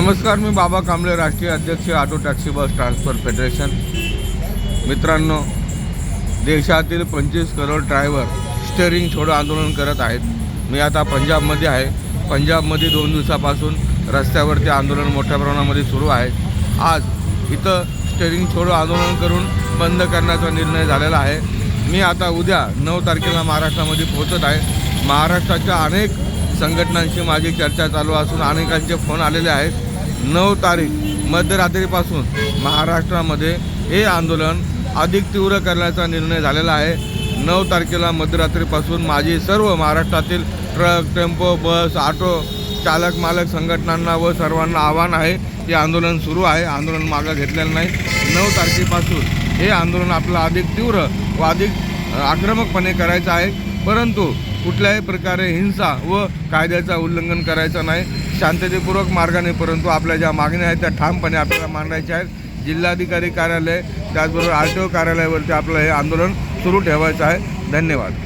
नमस्कार मी बाबा कांबळे राष्ट्रीय अध्यक्ष auto taxi bus transfer federation. मित्रांनो देशातील पंचवीस करोड ड्रायव्हर स्टेअरिंग छोडो आंदोलन करत आहेत. मी आता पंजाबमध्ये आहे. पंजाबमध्ये दोन दिवसापासून रस्त्यावरती आंदोलन मोठ्या प्रमाणामध्ये सुरू आहे. आज इथं स्टेअरिंग छोडो आंदोलन करून बंद करण्याचा निर्णय झालेला आहे. मी आता उद्या नऊ तारखेला महाराष्ट्रामध्ये पोहोचत आहे. महाराष्ट्राच्या अनेक संघटनांशी माझी चर्चा चालू असून अनेकांचे फोन आलेले आहेत. नऊ तारीख मध्यरात्रीपासून महाराष्ट्रामध्ये हे आंदोलन अधिक तीव्र करण्याचा निर्णय झालेला आहे. नऊ तारखेला मध्यरात्रीपासून माझी सर्व महाराष्ट्रातील ट्रक टेम्पो बस ऑटो चालक मालक संघटनांना व सर्वांना आव्हान आहे हे आंदोलन सुरू आहे. आंदोलन मागं घेतलेलं नाही. नऊ तारखेपासून हे आंदोलन आपलं अधिक तीव्र व अधिक आक्रमकपणे करायचं आहे. परंतु कुठल्याही प्रकारे हिंसा व कायद्याचा उल्लंघन करायचं नाही. शांततेपूर्वक मार्गाने परंतु आपल्या ज्या मागण्या आहेत त्या ठामपणे आपल्याला मांडायच्या आहेत. जिल्हाधिकारी कार्यालय त्याचबरोबर आर टी ओ कार्यालयावरती आपलं हे आंदोलन सुरू ठेवायचं आहे. धन्यवाद.